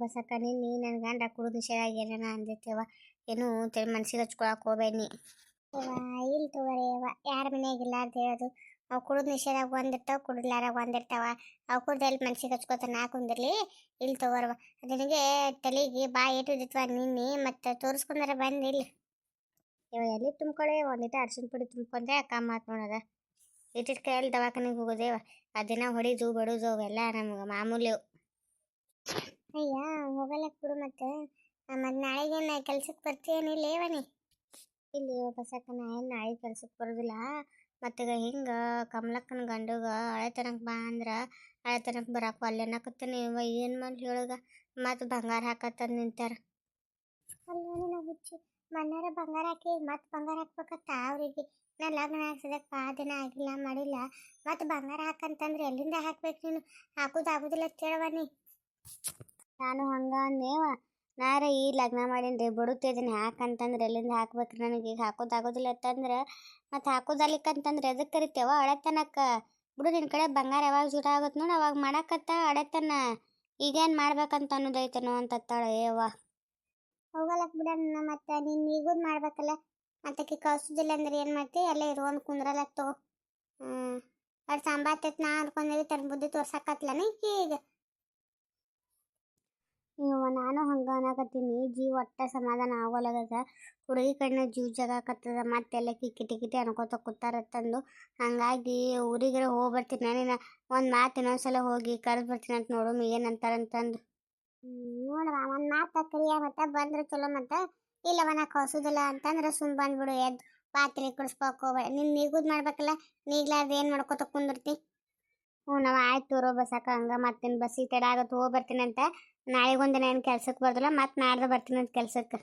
ಬಸಕ್ಕ ನಿನ್ನೆ ನನ್ನ ಗಂಡ ಕುಡಿದು ಏನ ಅಂದಿರ್ತೇವ? ಅಂದಿತ್ತೇವ ಏನು ತಲೆ ಮನ್ಸಿಗೆ ಹಚ್ಕೊಳಕ್ ಹೋಗ್ಬೇನಿ ಇಲ್ಲಿ ತಗೋರಿ ಯವ್ವ ಯಾರ ಮನೆಯಾಗಿಲ್ಲ ಅಂತ ಹೇಳೋದು. ಅವು ಕುಡಿದು ನಿಷೇಧಾಗ ಒಂದಿರ್ತಾವ ಕುಡಿದ್ಲಾರಾಗ ಒಂದಿರ್ತಾವ ಅವು ಕುಡ್ದು ಎಲ್ಲಿ ಮನ್ಸಿಗೆ ಹಚ್ಕೋತ ನಾ ಕುಂದಿರ್ಲಿ? ಇಲ್ಲಿ ತಗೋರ್ವ ನಿನಗೆ ತಲೆಗೆ ಬಾ ಏಟಿದಿತ್ವ ನಿನ್ನೆ ಮತ್ತೆ ತೋರಿಸ್ಕೊಂಡಾರ ಬಂದು ಇಲ್ಲಿ ಇವ ಎಲ್ಲಿ ತುಂಬ್ಕೊಳ್ಳಿ ಒಂದಿಟ ಅರ್ಶಿನ ಪುಡಿ ತುಂಬ್ಕೊಂಡ್ರೆ ಕಮ್ಮ ಆತ್ ನೋಡದ. ಇಟ್ಟಿಟ್ಟು ಕೈಯಲ್ಲಿ ದವಾಖಾನೆಗೆ ಹೋಗೋದೇವ ಆ ದಿನ ಹೊಡಿದು ಬಡೋದು ಅವೆಲ್ಲ ನಮ್ಗೆ ಮಾಮೂಲಿ. ಅಯ್ಯ ಹೋಗಲಕ್ ಬಿಡು ಮತ್ತೆ. ಮತ್ತೆ ನಾ ಕೆಲ್ಸಕ್ಕೆ ಬರ್ತೀನಿ ಲೇವನಿ ಇಲ್ಲಿ ಬಸಕ್ಕ ನಾ ಏನು ನಾಳೆ ಕೆಲ್ಸಕ್ಕೆ ಬರೋದಿಲ್ಲ. ಮತ್ತೆ ಹಿಂಗ ಕಮಲಕ್ಕನ ಗಂಡಗ ಹಳೆ ತನಕ ಬಾ ಅಂದ್ರೆ ಹಳೆ ತನಕ ಬರಕ್ಕೆ ಅಲ್ಲಿ ಅನ್ನಕತ್ತೀನಿ ಇವ ಏನು ಮಾಡಿ ಹೇಳಗ ಮತ್ತೆ ಬಂಗಾರ ಹಾಕತ್ತ ನಿಂತಾರ ಅಲ್ಲೋನಿ ನಾವು ಹುಚ್ಚಿ. ಮನ್ನಾರ ಬಂಗಾರ ಹಾಕಿ, ಮತ್ತೆ ಬಂಗಾರ ಹಾಕ್ಬೇಕತ್ತ ಅವ್ರಿಗೆ. ನಾ ಲಗ್ನ ಹಾಕ್ಸೋದಕ್ಕೆ ಆ ದಿನ ಆಗಿಲ್ಲ, ಮಾಡಿಲ್ಲ. ಮತ್ತೆ ಬಂಗಾರ ಹಾಕಂತಂದ್ರೆ ಎಲ್ಲಿಂದ ಹಾಕ್ಬೇಕು ನೀನು? ಹಾಕೋದು ಆಗೋದಿಲ್ಲ ನಾನು ಹಂಗೆ ಅಂದೇವ. ನಾರ ಈ ಲಗ್ನ ಮಾಡೀನಿ ಬಿಡುತ್ತಿದ್ದೀನಿ. ಯಾಕಂತಂದ್ರೆ ಎಲ್ಲಿಂದ ಹಾಕ್ಬೇಕು ನನಗೆ? ಈಗ ಹಾಕೋದಾಗೋದಿಲ್ಲ ಅಂತಂದ್ರೆ, ಮತ್ತೆ ಹಾಕೋದಲ್ಲಿಕ್ಕಂತಂದ್ರೆ ಎದಕ್ಕೆ ಕರಿತೇವ? ಹಳೆತನಕ ಬಿಡು ನಿನ್ನ ಕಡೆ ಬಂಗಾರ ಯಾವಾಗ ಜೂರ ಆಗುತ್ತೆ ನೋಡಿ, ಅವಾಗ ಮಾಡಕತ್ತ ಹಳೆತನ ಈಗೇನು ಮಾಡ್ಬೇಕಂತ ಅನ್ನೋದೈತೇನೋ ಅಂತತ್ತಾಳೆ ಏವ ಹೋಗಲಕ್ ಬಿಡಣ್ಣ, ಮತ್ತೆ ನೀನು ಈಗೂ ಮಾಡ್ಬೇಕಲ್ಲ. ಮತ್ತೆ ಕಳ್ಸೋದಿಲ್ಲ ಅಂದ್ರೆ ಏನು ಮಾಡ್ತಿ? ಅಲ್ಲೇ ಇರುವಂತ ಕುಂದ್ರಲಕ್ ತಗೋ. ಹ್ಞೂ ಅದು ಸಾಂಬಾರ್ ನಾ ಅನ್ಕೊಂಡೇವಿ ತನ್ನ ಬುದ್ಧಿ ತೋರ್ಸಕತ್ಲನ ಈಗ. ನಾನು ಹಂಗ ಅನ್ನಕತ್ತೀನಿ ಜೀವ ಒಟ್ಟ ಸಮಾಧಾನ ಆಗೋಲಾಗದ ಹುಡುಗಿ ಕಣ್ಣ ಜೀವ ಜಗಾಕತ್ತದ ಮತ್ತೆಲ್ಲ ಕಿಟಿ ಕಿಟಿ ಅನ್ಕೋತ ಕೂತಾರತ್ತಂದು ಹಂಗಾಗಿ ಊರಿಗೆ ಹೋಗಿ ಬರ್ತೀನಿ. ಒಂದು ಮಾತು ಇನ್ನೊಂದ್ಸಲ ಹೋಗಿ ಕರೆದು ಬರ್ತೀನಿ ಅಂತ ನೋಡು. ಏನಂತಾರಂತಂದು ನೋಡವ ಒಂದು ಮಾತು ಕರಿಯ ಮತ್ತೆ. ಬಂದ್ರೆ ಚಲೋ ಮತ್ತೆ. ಇಲ್ಲವ ನಾ ಕಳ್ಸೋದಿಲ್ಲ ಅಂತಂದ್ರೆ ಸುಮ್ ಬಂದ್ಬಿಡು ಎದ್ದು ಪಾತ್ರೆ ಕುಡಿಸ್ಬೇಕು ಹೋಗ್ಬೇಡ. ನಿನ್ನ ನೀಗುದ್ ಮಾಡ್ಬೇಕಲ್ಲ. ನೀಗ್ಲಾರ್ದು ಏನು ಮಾಡ್ಕೋತ ಕುಂದಿರ್ತಿ? ಹ್ಞೂ, ನಾವು ಆಯ್ತು ತೋರೋ ಬಸ್ಸಾಕ ಹಂಗ ಮತ್ತೇನು ಬಸ್ಸಿಗೆ ತಡ ಆಗತ್ತೆ ಹೋಗಿ ಬರ್ತೀನಂತ ಅಂತ. ನಾಳೆಗೊಂದಿನ ಏನು ಕೆಲ್ಸಕ್ಕೆ ಬರ್ದಿಲ್ಲ ಮತ್ತೆ ನಾಡ್ದು ಬರ್ತೀನಂತ ಕೆಲ್ಸಕ್ಕೆ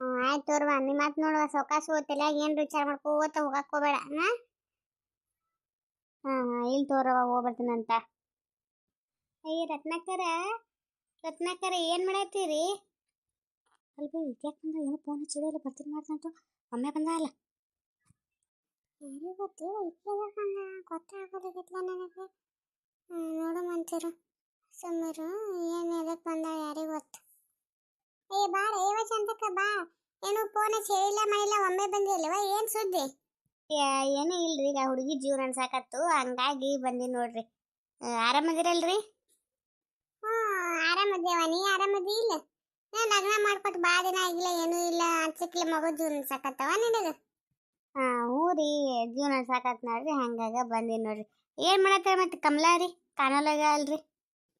ಹ್ಞೂ, ಆಯ್ತು ತೋರ್ವ ನಿಮ್ಮ ಮತ್ತೆ ನೋಡುವ ಸೌಕಾಶ ಓದ್ತಿಲ್ಲ ಏನು ವಿಚಾರ ಮಾಡ್ಕೋತ ಹೋಗಕ್ಕೆ ಹೋಗ್ಬೇಡ, ಹಾಂ? ಹಾಂ ಹಾಂ ಇಲ್ಲಿ ತೋರವ ಹೋಗ್ಬರ್ತೀನಂತ ಅಯ್ಯ ರತ್ನಾಕರ ರತ್ನಾಕರ, ಏನು ಮಾಡತ್ತೀರಿ? ಅಲ್ವೇ ವಿದ್ಯಾಕ್ ಬಂದ? ಫೋನ್ ಹಚ್ಚಿದೆ ಬರ್ತೀನಿ ಮಾಡ್ತಂತು ಒಮ್ಮೆ ಬಂದ ಅಲ್ಲ ಏನೇ ಗೊತ್ತಿಲ್ಲ ಇಕ್ಕೆ ಬಂದ ಗೊತ್ತಾಗೋದಾಗಿತ್ಲ ನನಗೆ? ನೋಡು ಮಂಚೂರು ಸುಮ್ಮರು ಏನು ಎದಕ್ಕೆ ಬಂದ ಯಾರಿಗೆ ಗೊತ್ತು. ಏ ಬಾರ ಏವ ಚಂದಕ್ಕ ಬಾ. ಏನು ಫೋನ್ ಹೇಳಿಲ್ಲ ಮಾಡಿಲ್ಲ ಒಮ್ಮೆ ಬಂದಿಲ್ಲವ ಏನು ಸುದ್ದಿ? ಏನೂ ಇಲ್ರಿ ಈಗ ಹುಡುಗಿ ಜೀವನ ಅನ್ಸಾಕತ್ತು ಹಂಗಾಗಿ ಬಂದಿ ನೋಡ್ರಿ. ಆರಾಮದಿರಲ್ರಿ? ಹ್ಞೂ ಆರಾಮದೇವ ನೀ ಆರಾಮದಿ ಇಲ್ಲ? ಲಗ್ನ ಮಾಡ್ಕೊಟ್ಟು ಬಾ ದಿನ ಆಗಿಲ್ಲ ಏನೂ ಇಲ್ಲ ಅನ್ಸಕ್ಲೆ ಮಗು ಜೀವನ ಅನ್ಸಾಕತ್ತವ ನಿನಗೆ? ಜೀವನ ಸಾಕತ್ ನೋಡ್ರಿ ಹಂಗಾಗ ಬಂದಿ ನೋಡ್ರಿ. ಏನ್ ಮಾಡತ್ತಾರ ಮತ್ತೆ ಕಮಲಾ ರೀ? ಕಾಣಲಾಗ ಅಲ್ರಿ?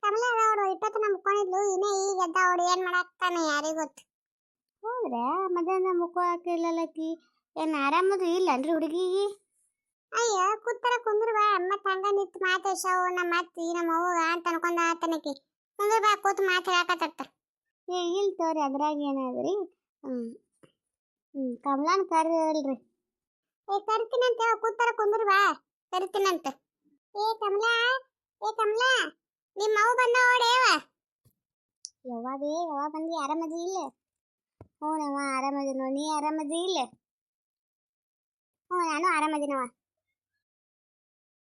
ಕಮಲಾ ಅವಳು ಇಪ್ಪತ್ತು ನಮ್ಮ ಮುಕ್ಕೊಂಡಿದ್ಲು ಇನ್ನೇ ಈಗ ಎದ್ದ ಅವಳು ಏನ್ ಮಾಡಾಕ್ತಾನೆ ಯಾರಿಗ ಗೊತ್ತು. ಹೌದ್ರ? ಮಧ್ಯಾಹ್ನ ಮುಖ ಹಾಕಿಲ್ಲಲ್ಲಕಿ ಏನು ಆರಾಮದು ಇಲ್ಲನ್ರಿ ಹುಡುಗಿಗೆ? ಅಯ್ಯ ಕೂತರ ಕುಂದ್ರ ಬಾ ಮತ್ತೆ ಹಂಗ ನಿಂತು ಮಾತೇಶವು ನಮ್ಮ ಅತ್ತಿ ನಮ್ಮ ಅವ್ವ ಅಂತ ಅನ್ಕೊಂಡ ಆತನಕಿ ಕುಂದ್ರ ಬಾ ಕೂತು ಮಾತಾಡಕತ್ತ ಏ ಇಲ್ಲ ತೋರಿ ಅದ್ರಾಗ ಏನಾದ್ರಿ? ಹ್ಮ್. ಹ್ಮ್ ಕಮಲಾನ್ ಕರ್ರಿ ಹೇಳ್ರಿ ಏ ಕರಿತೀನಂತ ಕೂತಾರ ಕುಂದ್ರ ಬಾ ಕರಿತೀನಂತ ಏ, ಕಮಲಾ ಏ, ಕಮಲಾ, ನಿಮ್ಮ ಅವು ಬಂದ ಓಡೇವ ಯಾವಾಗೇ ಯಾವಾಗ ಬಂದಿ ಆರಾಮದಿ ಇಲ್ಲ? ಹ್ಞೂ, ನಮ್ಮ ಆರಾಮದಿ ನೀ ಆರಾಮದಿ ಇಲ್ಲ? ಹ್ಞೂ, ನಾನು ಆರಾಮದಿನವ